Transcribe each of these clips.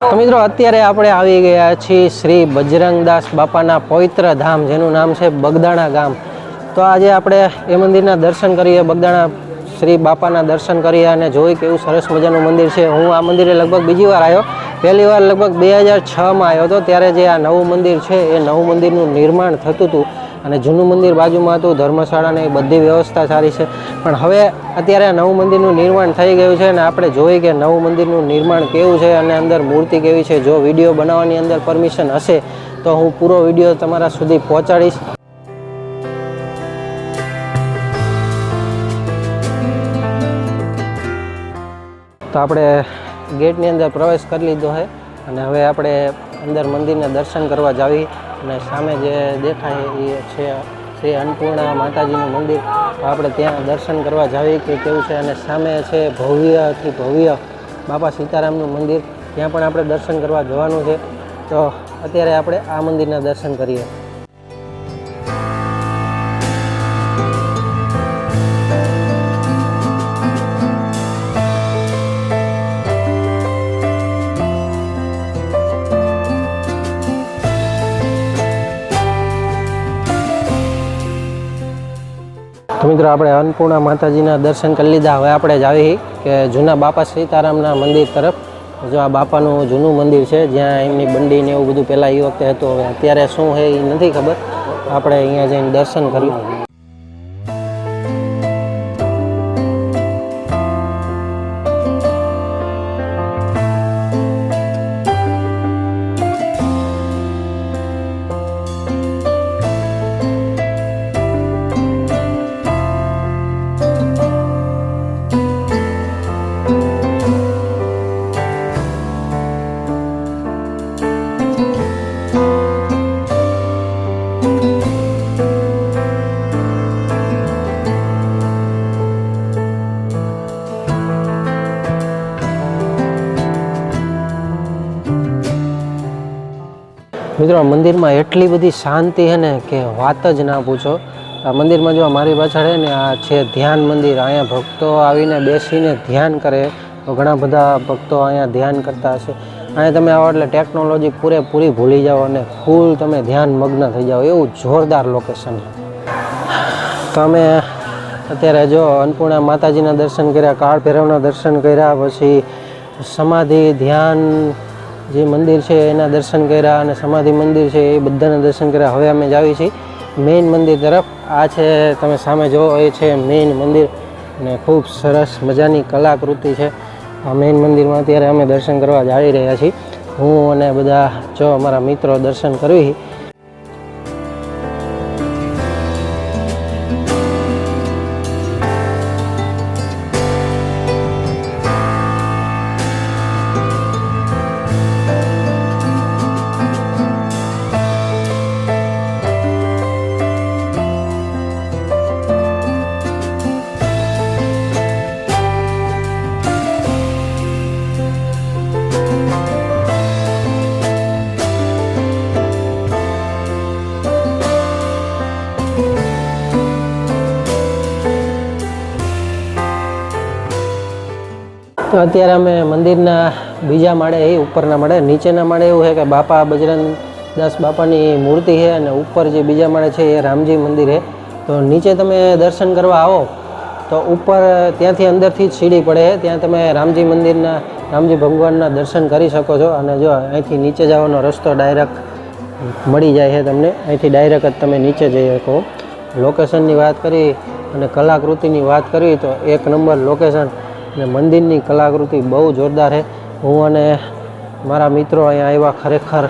તો મિત્રો, અત્યારે આપણે આવી ગયા છીએ શ્રી બજરંગદાસ બાપાના પવિત્ર ધામ, જેનું નામ છે બગદાણા ગામ. તો આજે આપણે એ મંદિરના દર્શન કરીએ, બગદાણા શ્રી બાપાના દર્શન કરીએ અને જોઈ કેવું સરસ મજાનું મંદિર છે. હું આ મંદિરે લગભગ બીજી વાર આવ્યો. પહેલી વાર લગભગ બે હજાર છમાં આવ્યો હતો, ત્યારે જે આ નવું મંદિર છે, એ નવું મંદિરનું નિર્માણ થતું હતું. અને જૂનું મંદિર બાજુમાં હતું ધર્મશાળાને બધી વ્યવસ્થા સારી છે. પણ હવે અત્યારે નવું મંદિરનું નિર્માણ થઈ ગયું છે અને આપણે જોઈ કે નવું મંદિરનું નિર્માણ કેવું છે અને અંદર મૂર્તિ કેવી છે. જો વીડિયો બનાવવાની અંદર પરમિશન હશે, તો હું પૂરો વીડિયો તમારા સુધી પહોંચાડીશ. તો આપણે ગેટની અંદર પ્રવેશ કરી લીધો છે અને હવે આપણે અંદર મંદિરના દર્શન કરવા જાવી. અને સામે જે દેખાય એ છે શ્રી અન્નપૂર્ણા માતાજીનું મંદિર. આપણે ત્યાં દર્શન કરવા જાવી કે કેવું છે? અને સામે છે ભવ્યથી ભવ્ય બાપા સીતારામનું મંદિર. ત્યાં પણ આપણે દર્શન કરવા જવાનું છે. તો અત્યારે આપણે આ મંદિરના દર્શન કરીએ. તો મિત્રો, આપણે અન્નપૂર્ણા માતાજીના દર્શન કરી લીધા. હવે આપણે જ આવી કે જૂના બાપા સીતારામના મંદિર તરફ. જો આ બાપાનું જૂનું મંદિર છે, જ્યાં એમની બંડી ને એવું બધું પહેલાં એ વખતે હતું. હવે અત્યારે શું છે એ નથી ખબર. આપણે અહીંયા જઈને દર્શન કર્યું મિત્રો મંદિરમાં એટલી બધી શાંતિ છે ને કે વાત જ ના પૂછો. આ મંદિરમાં જો મારી પાછળ છે ને, આ છે ધ્યાન મંદિર. અહીંયા ભક્તો આવીને બેસીને ધ્યાન કરે. તો ઘણા બધા ભક્તો અહીંયા ધ્યાન કરતા હશે. અહીંયા તમે આવો એટલે ટેકનોલોજી પૂરેપૂરી ભૂલી જાઓ અને ફૂલ તમે ધ્યાન મગ્ન થઈ જાઓ. એવું જોરદાર લોકેશન તમે અત્યારે જો અન્નપૂર્ણા માતાજીના દર્શન કર્યા, કાળ ભૈરવના દર્શન કર્યા, પછી સમાધિ, ધ્યાન જે મંદિર છે, એના દર્શન કર્યા અને સમાધિ મંદિર છે, એ બધાના દર્શન કર્યા. હવે અમે જાવી છીએ મેઇન મંદિર તરફ. આ છે, તમે સામે જુઓ, એ છે મેઇન મંદિર. અને ખૂબ સરસ મજાની કલાકૃતિ છે. આ મેઇન મંદિરમાં અત્યારે અમે દર્શન કરવા જાવી રહ્યા છીએ. હું અને બધા જો અમારા મિત્રો દર્શન કરવી તો અત્યારે અમે મંદિરના બીજા માળે એ ઉપરના માળે, નીચેના માળે એવું છે કે બાપા બજરંગદાસ બાપાની મૂર્તિ છે અને ઉપર જે બીજા માળે છે એ રામજી મંદિર છે. તો નીચે તમે દર્શન કરવા આવો, તો ઉપર ત્યાંથી અંદરથી જ સીડી પડે ત્યાં તમે રામજી મંદિરના, રામજી ભગવાનના દર્શન કરી શકો છો અને જો અહીંથી નીચે જવાનો રસ્તો ડાયરેક્ટ મળી જાય છે તમને, અહીંથી ડાયરેક્ટ જ તમે નીચે જઈ શકો. લોકેશનની વાત કરી અને કલાકૃતિની વાત કરી, તો એક નંબર લોકેશન અને મંદિરની કલાકૃતિ બહુ જોરદાર છે. હું અને મારા મિત્રો અહીંયા આવ્યા ખરેખર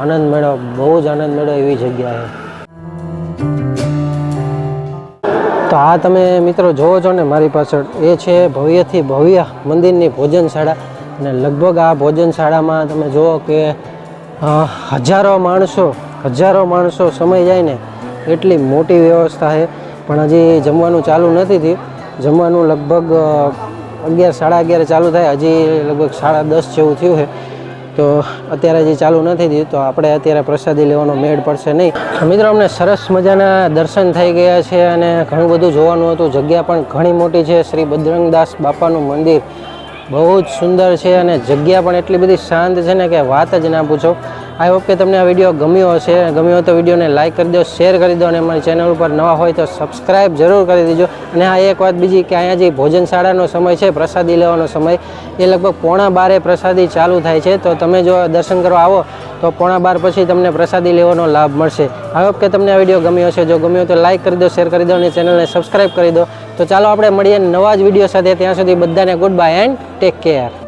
આનંદ મેળો બહુ જ આનંદ મેળો એવી જગ્યા છે. તો આ તમે મિત્રો જોવો છો ને મારી પાછળ, એ છે ભવ્યથી ભવ્ય મંદિરની ભોજનશાળા. અને લગભગ આ ભોજનશાળામાં તમે જુઓ કે હજારો માણસો હજારો માણસો સમય જાય ને, એટલી મોટી વ્યવસ્થા છે. પણ હજી જમવાનું ચાલુ નથી થયું. જમવાનું લગભગ અગિયાર, સાડા અગિયાર ચાલુ થાય. હજી લગભગ સાડા દસ જેવું થયું છે. તો અત્યારે હજી ચાલુ નથી થયું તો આપણે અત્યારે પ્રસાદી લેવાનો મેળ પડશે નહીં. મિત્રો, અમને સરસ મજાના દર્શન થઈ ગયા છે અને ઘણું બધું જોવાનું હતું. જગ્યા પણ ઘણી મોટી છે. શ્રી બજરંગદાસ બાપાનું મંદિર બહુ જ સુંદર છે અને જગ્યા પણ એટલી બધી શાંત છે ને કે વાત જ ના પૂછો. આઈ હોપ કે તમને આ વીડિયો ગમ્યો હશે. ગમ્યો તો વિડીયોને લાઇક કરી દો, શેર કરી દો અને અમારી ચેનલ ઉપર નવા હોય તો સબસ્ક્રાઇબ જરૂર કરી દેજો. અને હા એક વાત બીજી કે અહીંયા જે ભોજનશાળાનો સમય છે, પ્રસાદી લેવાનો સમય, એ લગભગ પોણા બારે પ્રસાદી ચાલુ થાય છે. તો તમે જો દર્શન કરવા આવો, તો પોણા બાર પછી તમને પ્રસાદી લેવાનો લાભ મળશે. આઈ હોપ કે તમને આ વીડિયો ગમ્યો હશે. જો ગમ્યો તો લાઇક કરી દો, શેર કરી દો અને ચેનલને સબસ્ક્રાઇબ કરી દો. તો ચાલો, આપણે મળીએ નવા જ વીડિયો સાથે. ત્યાં સુધી બધાને good bye and take care.